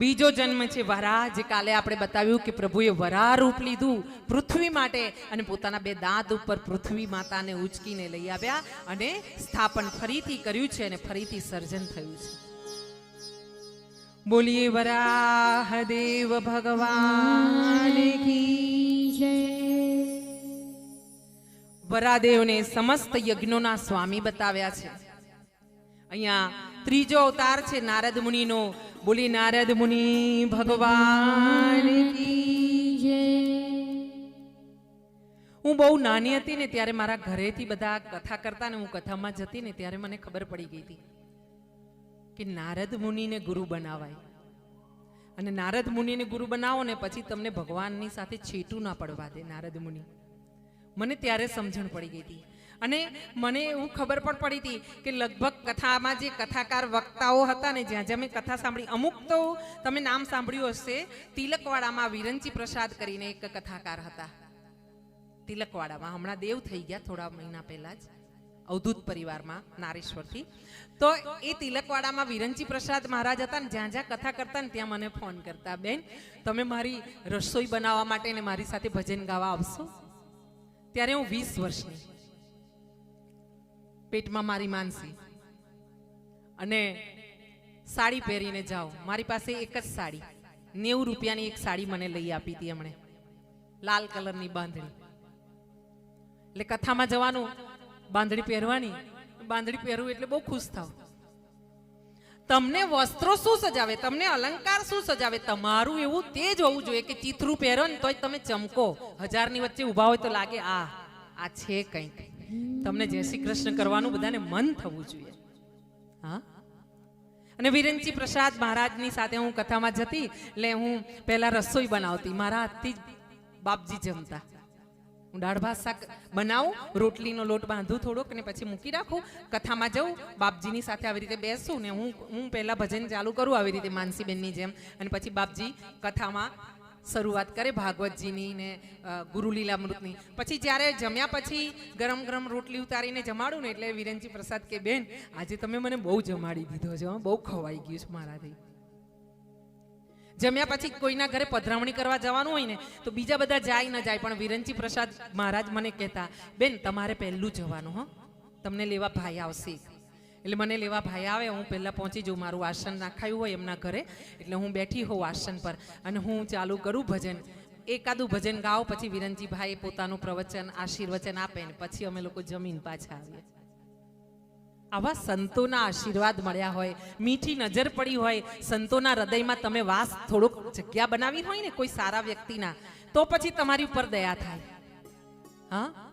બીજો જન્મ છે વરાહ જે કાલે આપણે બતાવ્યું કે પ્રભુએ વરાહ રૂપ લીધું પૃથ્વી માટે અને પોતાના બે દાંત ઉપર પૃથ્વી માતાને ઉચકીને લઈ આવ્યા અને સ્થાપન ફરીથી કર્યું છે અને ફરીથી સર્જન થયું છે. બોલીએ વરાહ દેવ ભગવાન વરાદેવને સમસ્ત યજ્ઞોના સ્વામી બતાવ્યા છે. અહીંયા ત્રીજો અવતાર છે નારદ મુનિનો. બોલી, નારદ મુનિ, ભગવાન હું બહુ નાની હતી ને ત્યારે મારા ઘરેથી બધા કથા કરતા ને હું કથામાં જતી ને ત્યારે મને ખબર પડી ગઈ હતી કે નારદ મુનિને ગુરુ બનાવાય. અને નારદ મુનિને ગુરુ બનાવો ને પછી તમને ભગવાનની સાથે છેટું ના પડવા દે નારદ મુનિ. મને ત્યારે સમજણ પડી ગઈ હતી. અને મને એવું ખબર પણ પડી હતી કે લગભગ કથામાં જે કથાકાર વક્તાઓ હતા ને જ્યાં જ્યાં મેં કથા સાંભળી, અમુક તો તમે નામ સાંભળ્યું હશે, તિલકવાડામાં વિરંચી પ્રસાદ કરીને એક કથાકાર હતા. તિલકવાડામાં, હમણાં દેવ થઈ ગયા થોડા મહિના પહેલા જ, અવધૂત પરિવારમાં, નારેશ્વરથી. તો એ તિલકવાડામાં વિરંચી પ્રસાદ મહારાજ હતા ને, જ્યાં જ્યાં કથા કરતા ને, ત્યાં મને ફોન કરતા, બેન, તમે મારી રસોઈ બનાવવા માટે ને મારી સાથે ભજન ગાવા આવશો? ત્યારે હું વીસ વર્ષની પેટમાં મારી માનસી. અને સાડી પહેરીને જાઓ. મારી પાસે એક જ સાડી. નેવું રૂપિયાની એક સાડી મને લઈ આપી હતી એમણે. લાલ કલરની બાંધણી. એટલે કથામાં જવાનું, બાંધણી પહેરવાની બાંધણી પહેરવું એટલે બહુ ખુશ થાવ. તમને વસ્ત્રો શું સજાવે? તમને અલંકાર શું સજાવે? તમારું એવું તે જ હોવું જોઈએ કે ચિત્રું પહેરો ને તોય તમે ચમકો. હજારની વચ્ચે ઊભા હોય તો લાગે, આ આ છે કંઈક. તમને જય શ્રી કૃષ્ણ કરવાનું બધાને મન થવું જોઈએ. હા? અને વિરંચી પ્રસાદ મહારાજની સાથે હું કથામાં જતી, એટલે હું પહેલા રસોઈ બનાવતી. મારા હાથથી બાપજી જમતા. હું દાળ ભાત શાક બનાવું, રોટલીનો લોટ બાંધું થોડોક ને પછી મૂકી રાખું. કથામાં જઉં, બાપજીની સાથે આવી રીતે બેસું ને હું હું પહેલાં ભજન ચાલુ કરું આવી રીતે માનસીબેનની જેમ. અને પછી બાપજી કથામાં શરૂઆત કરે ભાગવતજીની ને ગુરુલીલામૃતની. પછી જ્યારે જમ્યા પછી ગરમ ગરમ રોટલી ઉતારીને જમાડું ને એટલે વિરેનજી પ્રસાદ કે, બેન, આજે તમે મને બહુ જમાડી દીધો છે બહુ ખવાઈ ગયું છે મારાથી. જમ્યા પછી કોઈના ઘરે પધરામણી કરવા જવાનું હોય ને, તો બીજા બધા જાય ન જાય, પણ વિરંચી પ્રસાદ મહારાજ મને કહેતા, બેન, તમારે પહેલું જવાનું, હો. તમને લેવા ભાઈ આવશે. એટલે મને લેવા ભાઈ આવે, હું પહેલાં પહોંચી જાઉં, મારું આસન નાખાયું હોય એમના ઘરે, એટલે હું બેઠી હોઉં આસન પર. અને હું ચાલુ કરું ભજન. એકાદું ભજન ગાઓ, પછી વિરંજીભાઈ પોતાનું પ્રવચન, આશીર્વચન આપે ને પછી અમે લોકો જમીન પાછા આવીએ. આવા સંતોના આશીર્વાદ મળ્યા હોય, મીઠી નજર પડી હોય, સંતોના હૃદયમાં તમે વાસ થોડોક જગ્યા બનાવી હોય ને કોઈ સારા વ્યક્તિના, તો પછી તમારી ઉપર દયા થાય. હા?